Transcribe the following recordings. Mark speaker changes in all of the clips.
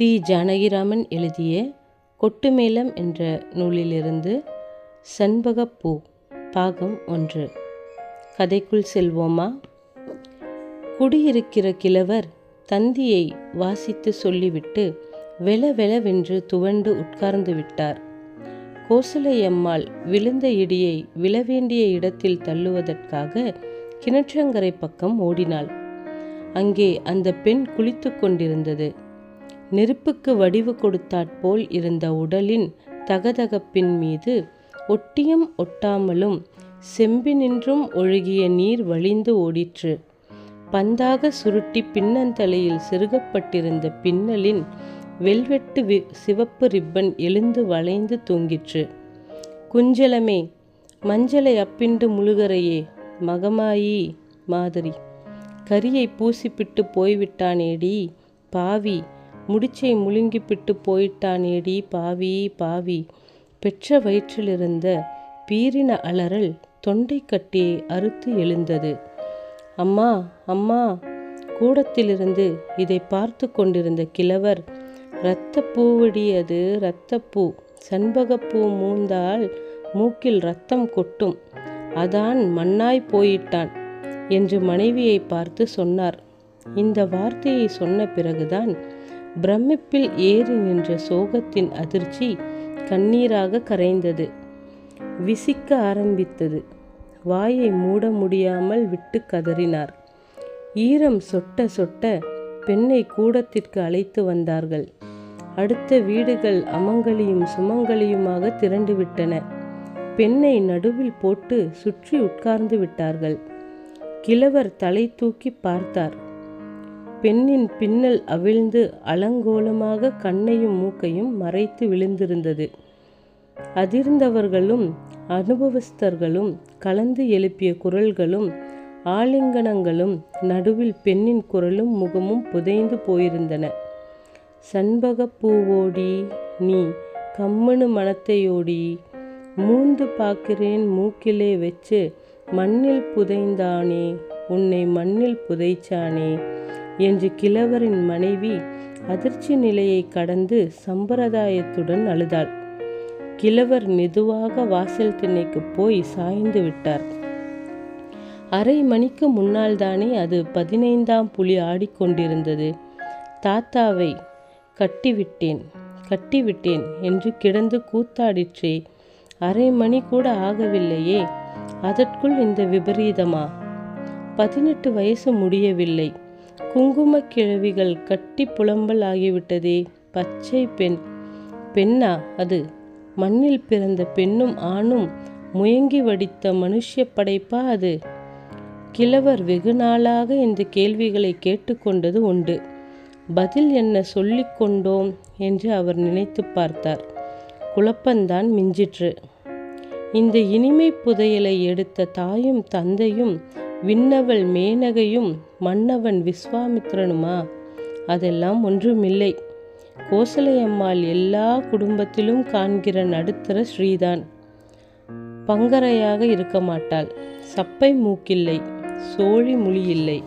Speaker 1: தி ஜானகிராமன் எழுதிய கொட்டுமேளம் என்ற நூலிலிருந்து செண்பகப்பூ பாகம் ஒன்று. கதைக்குள் செல்வோமா? குடியிருக்கிற கிழவர் தந்தியை வாசித்து சொல்லிவிட்டு வெல வெலவென்று துவண்டு உட்கார்ந்து விட்டார். கோசலையம்மாள் விழுந்த இடியை விழவேண்டிய இடத்தில் தள்ளுவதற்காக கிணற்றங்கரை பக்கம் ஓடினாள். அங்கே அந்த பெண் குளித்து கொண்டிருந்தது. நெருப்புக்கு வடிவு கொடுத்தாற்போல் இருந்த உடலின் தகதகப்பின் மீது ஒட்டியும் ஒட்டாமலும் செம்பினின்றும் ஒழுகிய நீர் வழிந்து ஓடிற்று. பந்தாக சுருட்டி பின்னந்தலையில் செருகப்பட்டிருந்த பின்னலின் வெல்வெட்டு வி சிவப்பு ரிப்பன் எழுந்து வளைந்து தொங்கிற்று. குஞ்சலமே மஞ்சளை அப்பிண்டு முழுகரையே மகமாயி மாதிரி. கரியை பூசிப்பிட்டு போய்விட்டானேடி பாவி. முடிச்சை முழுங்கிப்பிட்டு போயிட்டானேடி பாவி பாவி. பெற்ற வயிற்றிலிருந்த பீரின அலறல் தொண்டை கட்டியை அறுத்து எழுந்தது. அம்மா அம்மா. கூடத்திலிருந்து இதை பார்த்து கொண்டிருந்த கிழவர் இரத்த பூவடியது இரத்தப்பூ. சண்பகப்பூ மூந்தால் மூக்கில் ரத்தம் கொட்டும். அதான் மண்ணாய் போயிட்டான் என்று மனைவியை பார்த்து சொன்னார். இந்த வார்த்தையை சொன்ன பிறகுதான் பிரமிப்பில் ஏறி நின்ற சோகத்தின் அதிர்ச்சி கண்ணீராக கரைந்தது. விசிக்க ஆரம்பித்தது. வாயை மூட முடியாமல் விட்டு கதறினார். ஈரம் சொட்ட சொட்ட பெண்ணை கூடத்திற்கு அழைத்து வந்தார்கள். அடுத்த வீடுகள் அமங்கலியும் சுமங்கலியுமாக திரண்டுவிட்டன. பெண்ணை நடுவில் போட்டு சுற்றி உட்கார்ந்து விட்டார்கள். கிழவர் தலை தூக்கி பார்த்தார். பெண்ணின் பின்னல் அவிழ்ந்து அலங்கோலமாக கண்ணையும் மூக்கையும் மறைத்து விழுந்திருந்தது. அதிர்ந்தவர்களும் அனுபவஸ்தர்களும் கலந்து எழுப்பிய குரல்களும் ஆலிங்கனங்களும் நடுவில் பெண்ணின் குரலும் முகமும் புதைந்து போயிருந்தன. சண்பகப் பூவோடி நீ கம்மனு மனத்தையோடி மூந்து பார்க்கிறேன் மூக்கிலே வச்சு மண்ணில் புதைந்தானே உன்னை மண்ணில் புதைச்சானே என்று கிழவரின் மனைவி அதிர்ச்சி நிலையை கடந்து சம்பிரதாயத்துடன் அழுதாள். கிழவர் மெதுவாக வாசல் திண்ணைக்கு போய் சாய்ந்து விட்டார். அரை மணிக்கு முன்னால் தானே அது பதினைந்தாம் புலி ஆடிக்கொண்டிருந்தது தாத்தாவை கட்டிவிட்டேன் கட்டிவிட்டேன் என்று கிடந்து கூத்தாடிற்றே அரை மணி கூட ஆகவில்லையே அதற்குள் இந்த விபரீதமா? பதினெட்டு வயசு முடியவில்லை. குங்கும கிழவிகள் கட்டி புலம்பல் ஆகிவிட்டதே பச்சை பெண். பெண்ணா அது மண்ணில் பிறந்த பெண்ணும் ஆணும் முயங்கி வடித்த மனுஷ்ய படைப்பா அது? கிழவர் வெகு நாளாக இந்த கேள்விகளை கேட்டுக்கொண்டது உண்டு. பதில் என்ன சொல்லிக் கொண்டோம் என்று அவர் நினைத்து பார்த்தார். குழப்பந்தான் மிஞ்சிற்று. இந்த இனிமை புதையலை எடுத்த தாயும் தந்தையும் விண்ணவள் மேனகையும் மன்னவன் விஸ்வாமித்ரனுமா? அதெல்லாம் ஒன்றுமில்லை. கோசலையம்மாள் எல்லா குடும்பத்திலும் காண்கிற நடுத்தர ஸ்ரீதான். பங்கரையாக இருக்க மாட்டாள். சப்பை மூக்கில்லை. சோழி முழியில்லை.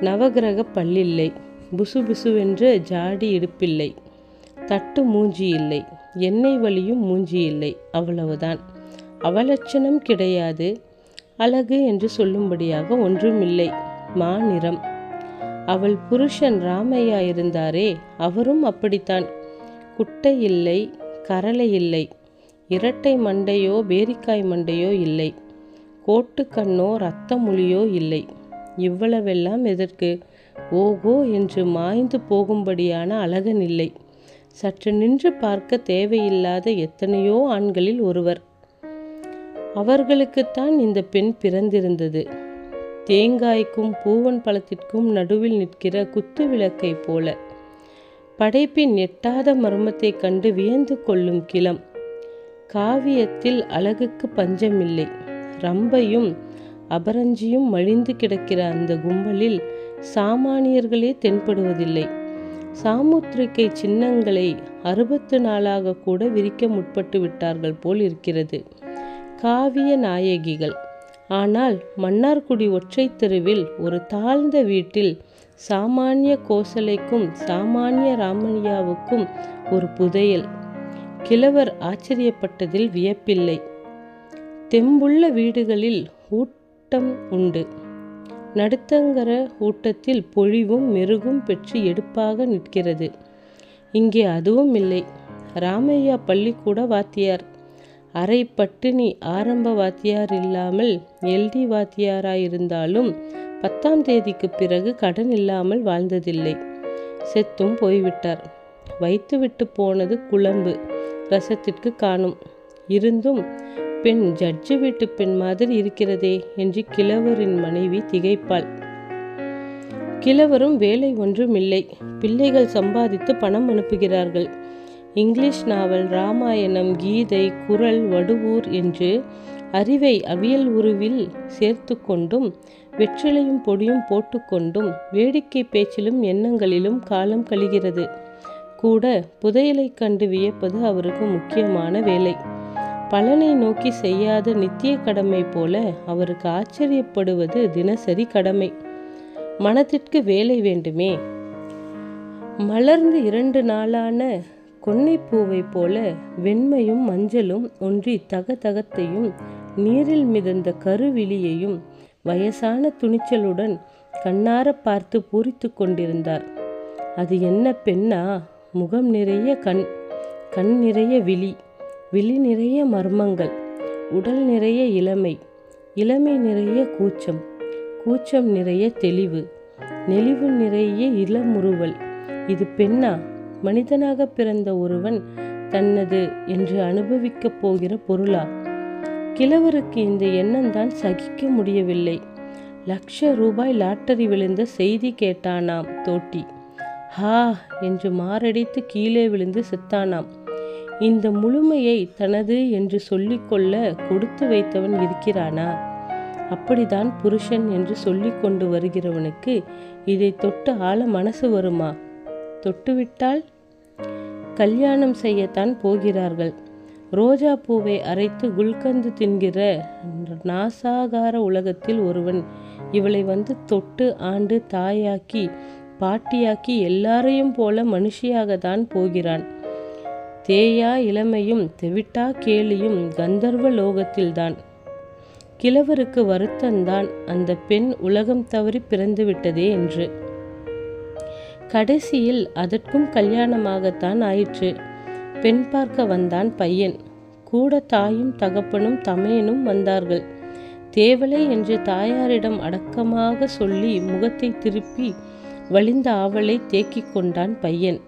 Speaker 1: நவகிரக பல்லில்லை. புசு புசுவென்ற ஜாடி இடுப்பில்லை. தட்டு மூஞ்சி இல்லை எண்ணெய் வலியும் மூஞ்சி இல்லை அவ்வளவுதான். அவலட்சணம் கிடையாது. அழகு என்று சொல்லும்படியாக ஒன்றுமில்லை. மாநிறம் அவள் புருஷன் ராமையா இருந்தாரே அவரும் அப்படித்தான். குட்டை இல்லை கரலை இல்லை. இரட்டை மண்டையோ பேரிக்காய் மண்டையோ இல்லை. கோட்டுக்கண்ணோ ரத்த மொழியோ இல்லை. இவ்வளவெல்லாம் எதற்கு? ஓகோ என்று மாய்ந்து போகும்படியான அழகன் இல்லை. சற்று நின்று பார்க்க தேவையில்லாத எத்தனையோ ஆண்களில் ஒருவர். அவர்களுக்குத்தான் இந்த பெண் பிறந்திருந்தது. தேங்காய்க்கும் பூவன் பழத்திற்கும் நடுவில் நிற்கிற குத்து விளக்கை போல. படைப்பின் எட்டாத மர்மத்தை கண்டு வியந்து கொள்ளும் கிளம். காவியத்தில் அழகுக்கு பஞ்சமில்லை. ரம்பையும் அபரஞ்சியும் மழிந்து கிடக்கிற அந்த கும்பலில் சாமானியர்களே தென்படுவதில்லை. சாமுத்திரிக்கை சின்னங்களை அறுபத்து நாளாக கூட விரிக்க முற்பட்டு விட்டார்கள் போல் இருக்கிறது. காவிய நாயகிகள். ஆனால் மன்னார்குடி ஒற்றைத் தெருவில் ஒரு தாழ்ந்த வீட்டில் சாமானிய கோசலைக்கும் சாமானிய ராமனியாவுக்கும் ஒரு புதையல். கிழவர் ஆச்சரியப்பட்டதில் வியப்பில்லை. தெம்புள்ள வீடுகளில் ஊட்டம் உண்டு. நடுத்தங்கர ஊட்டத்தில் பொழிவும் மெருகும் பெற்று எடுப்பாக நிற்கிறது. இங்கே அதுவும் இல்லை. ராமையா பள்ளிக்கூட வாத்தியார். அரை பட்டினி ஆரம்ப வாத்தியார் இல்லாமல் எல்டி வாத்தியாராயிருந்தாலும் பத்தாம் தேதிக்கு பிறகு கடன் இல்லாமல் வாழ்ந்ததில்லை. செத்தும் போய்விட்டார். வைத்துவிட்டு போனது குழம்பு ரசத்திற்கு காணும். இருந்தும் பெண் ஜட்ஜு வீட்டு பெண் மாதிரி இருக்கிறதே என்று கிழவரின் மனைவி திகைப்பாள். கிழவரும் வேலை ஒன்றும் இல்லை பிள்ளைகள் சம்பாதித்து பணம் அனுப்புகிறார்கள். இங்கிலீஷ் நாவல் ராமாயணம் கீதை குரல் வடுவூர் என்று அறிவை அவியல் உருவில் சேர்த்து கொண்டும் வெற்றிலையும் பொடியும் போட்டுக்கொண்டும் வேடிக்கை பேச்சிலும் எண்ணங்களிலும் காலம் கழிகிறது. கூட புதையலை கண்டு வியப்பது அவருக்கு முக்கியமான வேலை. பலனை நோக்கி செய்யாத நித்திய கடமை போல அவருக்கு ஆச்சரியப்படுவது தினசரி கடமை. மனத்திற்கு வேலை வேண்டுமே. மலர்ந்து இரண்டு நாளான கொன்னைப்பூவை போல வெண்மையும் மஞ்சளும் ஒன்றி தகதகத்தையும் நீரில் மிதந்த கருவிழியையும் வயசான துணிச்சலுடன் கண்ணார பார்த்து பூரித்து கொண்டிருந்தார். அது என்ன பெண்ணா? முகம் நிறைய கண் கண் நிறைய விழி விழி நிறைய மர்மங்கள் உடல் நிறைய இளமை இளமை நிறைய கூச்சம் கூச்சம் நிறைய தெளிவு நெளிவு நிறைய இளமுறுவல். இது பெண்ணா? மனிதனாக பிறந்த ஒருவன் தன்னது என்று அனுபவிக்கப் போகிற பொருளா? கிழவருக்கு இந்த எண்ணம்தான் சகிக்க முடியவில்லை. லட்ச ரூபாய் லாட்டரி விழுந்த செய்தி கேட்டானாம் தோட்டி. ஹா என்று மாரடித்து கீழே விழுந்து செத்தானாம். இந்த முழுமையை தனது என்று சொல்லிக்கொள்ள கொடுத்து வைத்தவன் இருக்கிறானா? அப்படிதான் புருஷன் என்று சொல்லி கொண்டு வருகிறவனுக்கு இதை தொட்டு ஆள மனசு வருமா? தொட்டுவிட்டால் கல்யாணம் செய்யத்தான் போகிறார்கள். ரோஜா பூவை அரைத்து குல்கந்து தின்கிற நாசாகார உலகத்தில் ஒருவன் இவளை வந்து தொட்டு ஆண்டு தாயாக்கி பாட்டியாக்கி எல்லாரையும் போல மனுஷியாக தான் போகிறான். தேயா இளமையும் தெவிட்டா கேலியும் கந்தர்வ லோகத்தில்தான். கிழவருக்கு வருத்தந்தான். அந்த பெண் உலகம் தவறி பிறந்துவிட்டதே என்று. கடைசியில் அதற்கும் கல்யாணமாகத்தான் ஆயிற்று. பெண் பார்க்க வந்தான் பையன். கூட தாயும் தகப்பனும் தமையனும் வந்தார்கள். தேவலை என்று தாயாரிடம் அடக்கமாக சொல்லி முகத்தை திருப்பி வழிந்த ஆவலை தேக்கிக் கொண்டான் பையன்.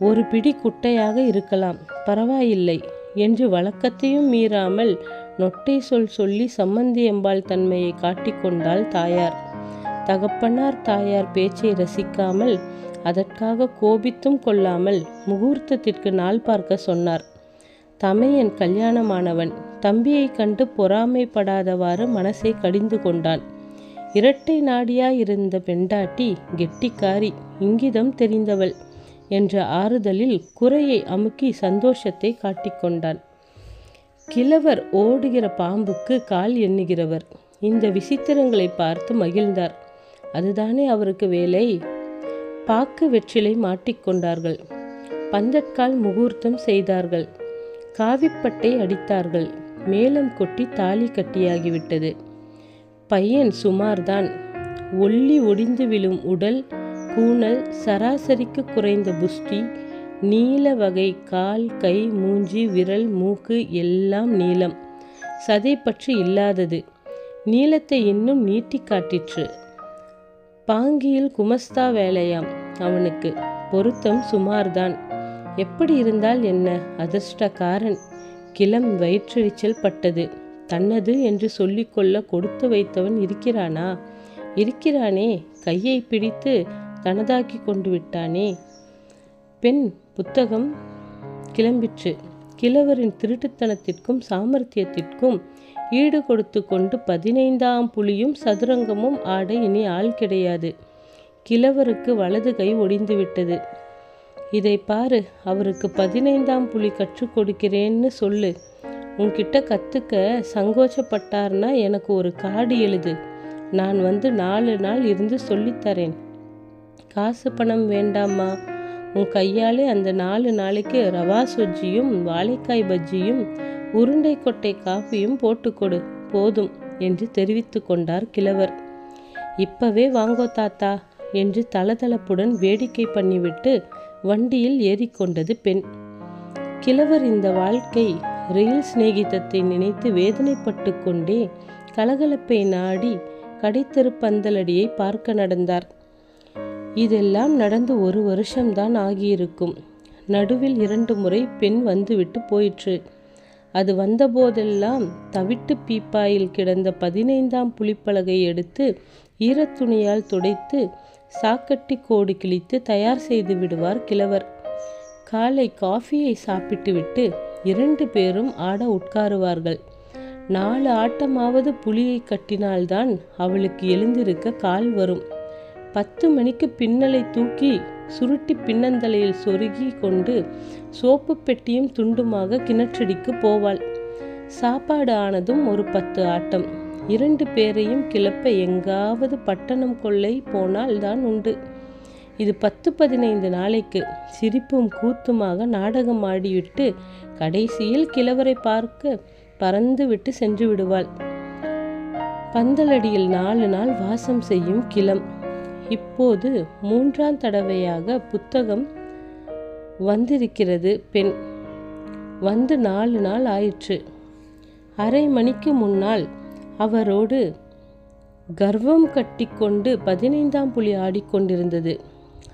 Speaker 1: ஒரு பிடி குட்டையாக இருக்கலாம் பரவாயில்லை என்று வழக்கத்தையும் மீறாமல் நொட்டை சொல் சொல்லி சம்மந்தியம்பாள் தன்மையை காட்டிக்கொண்டாள் தாயார். தகப்பனார் தாயார் பேச்சை ரசிக்காமல் அதற்காக கோபித்தும் கொள்ளாமல் முகூர்த்தத்திற்கு நாள் பார்க்க சொன்னார். தமையன் கல்யாணமானவன் தம்பியை கண்டு பொறாமைப்படாதவாறு மனசை கடிந்து கொண்டான். இரட்டை நாடியாயிருந்த பெண்டாட்டி கெட்டிக்காரி இங்கிதம் தெரிந்தவள் என்ற ஆறுதலில் குறையை அமுக்கி சந்தோஷத்தை காட்டிக்கொண்டான் கிழவர் ஓடுகிற பாம்புக்கு கால் எண்ணுகிறவர். இந்த விசித்திரங்களை பார்த்து மகிழ்ந்தார். அதுதானே அவருக்கு வேலை? பாக்கு வெற்றிலை மாட்டிக்கொண்டார்கள் பந்தக்கால் முகூர்த்தம் செய்தார்கள். காவிப்பட்டை அடித்தார்கள். மேளம் கொட்டி தாலி கட்டியாகிவிட்டது. பையன் சுமார்தான். ஒல்லி ஒடிந்து விழும் உடல் கூணல் சராசரிக்கு குறைந்த புஷ்டி நீல வகை கால் கை மூஞ்சி விரல் மூக்கு எல்லாம் நீளம். சதை பற்றி இல்லாதது. நீளத்தை இன்னும் நீட்டி காட்டிற்று. பாங்கியில் குமஸ்தா வேலையாம். அவனுக்கு பொருத்தம் சுமார்தான். எப்படி இருந்தால் என்ன? அதிர்ஷ்டக்காரன். கிளம் வயிற்றெரிச்சல் பட்டது. தன்னது என்று சொல்லிக்கொள்ள கொடுத்து வைத்தவன் இருக்கிறானா? இருக்கிறானே. கையை பிடித்து தனதாக்கி கொண்டு விட்டானே. பெண் புத்தகம் கிளம்பிற்று. கிழவரின் திருட்டுத்தனத்திற்கும் சாமர்த்தியத்திற்கும் ஈடு கொடுத்து கொண்டு பதினைந்தாம் புலியும் சதுரங்கமும் ஆட இனி ஆள் கிடையாது. கிழவருக்கு வலது கை ஒடிந்து விட்டது. இதை பாரு அவருக்கு பதினைந்தாம் புலி கற்றுக் கொடுக்கிறேன்னு சொல்லு. உன்கிட்ட கற்றுக்க சங்கோச்சப்பட்டார்னா எனக்கு ஒரு காடு எழுது. நான் வந்து நாலு நாள் இருந்து சொல்லித்தரேன் காசு பணம் வேண்டாமா உன் கையாலே அந்த நாலு நாளைக்கு ரவா சொஜ்ஜியும் வாழைக்காய் பஜ்ஜியும் உருண்டை கொட்டை காஃபியும் போட்டுக்கொடு போதும் என்று தெரிவித்து கொண்டார் கிழவர். இப்பவே வாங்கோ தாத்தா என்று தளதளப்புடன் வேடிக்கை பண்ணிவிட்டு வண்டியில் ஏறிக்கொண்டது பெண். கிழவர் இந்த வாழ்க்கை ரயில் சிநேகிதத்தை நினைத்து வேதனைப்பட்டு கொண்டே கலகலப்பை நாடி கடைத்தெரு பந்தலடியை பார்க்க நடந்தார். இதெல்லாம் நடந்து ஒரு வருஷம்தான் ஆகியிருக்கும். நடுவில் இரண்டு முறை பெண் வந்துவிட்டு போயிற்று. அது வந்தபோதெல்லாம் தவிட்டு பீப்பாயில் கிடந்த பதினைந்தாம் புளிப்பலகை எடுத்து ஈரத்துணியால் துடைத்து சாக்கட்டி கோடு கிழித்து தயார் செய்து விடுவார் கிழவர். காலை காஃபியை சாப்பிட்டுவிட்டு இரண்டு பேரும் ஆட உட்காருவார்கள். நாலு ஆட்டமாவது புலியை கட்டினால்தான் அவளுக்கு எழுந்திருக்க கால் வரும். பத்து மணிக்கு பின்னலை தூக்கி சுருட்டி பின்னந்தலையில் சொருகி கொண்டு சோப்பு பெட்டியும் துண்டுமாக கிணற்றடிக்கு போவாள். சாப்பாடு ஆனதும் ஒரு பத்து ஆட்டம். இரண்டு பேரையும் கிளப்ப எங்காவது பட்டணம் கொள்ளை போனால் தான் உண்டு. இது பத்து பதினைந்து நாளைக்கு. சிரிப்பும் கூத்துமாக நாடகம் ஆடிவிட்டு கடைசியில் கிழவரை பார்க்க பறந்து விட்டு சென்று விடுவாள். பந்தலடியில் நாலு நாள் வாசம் செய்யும் கிளம். இப்போது மூன்றாம் தடவையாக புத்தகம் வந்திருக்கிறது பெண். வந்து நாலு நாள் ஆயிற்று. அரை மணிக்கு முன்னால் அவரோடு கர்வம் கட்டிக்கொண்டு பதினைந்தாம் புலி ஆடிக்கொண்டிருந்தது.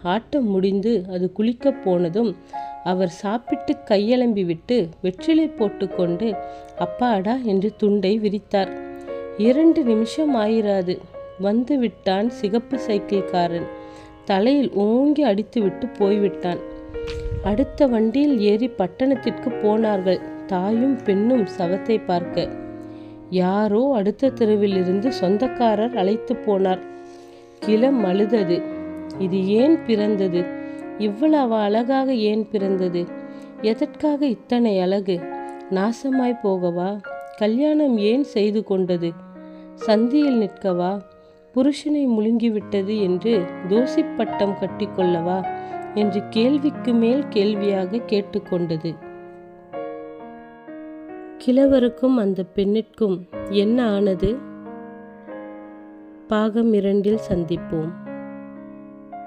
Speaker 1: ஆட்டம் முடிந்து அது குளிக்கப் போனதும் அவர் சாப்பிட்டு கையெலம்பி விட்டு வெற்றிலை போட்டுக்கொண்டு அப்பாடா என்று துண்டை விரித்தார். இரண்டு நிமிஷம் ஆயிராது. வந்து விட்டான் சிகப்பு சைக்கிள்காரன். தலையில் ஓங்கி அடித்துவிட்டு போய்விட்டான். அடுத்த வண்டியில் ஏறி பட்டணத்திற்கு போனார்கள். தாயும் பெண்ணும் சவத்தை பார்க்க. யாரோ அடுத்த தெருவிலிருந்து சொந்தக்காரர் அழைத்து போனார். கிளம் அழுதது. இது ஏன் பிறந்தது? இவ்வளவு அழகாக ஏன் பிறந்தது? எதற்காக இத்தனை அழகு? நாசமாய் போகவா? கல்யாணம் ஏன் செய்து கொண்டது? சந்தியில் நிற்கவா? புருஷனை முழுங்கிவிட்டது என்று தோசிப்பட்டம் கட்டிக்கொள்ளவா? என்று கேள்விக்கு மேல் கேள்வியாக கேட்டுக்கொண்டது. கிழவருக்கும் அந்த பெண்ணிற்கும் என்ன ஆனது? பாகம் இரண்டில் சந்திப்போம்.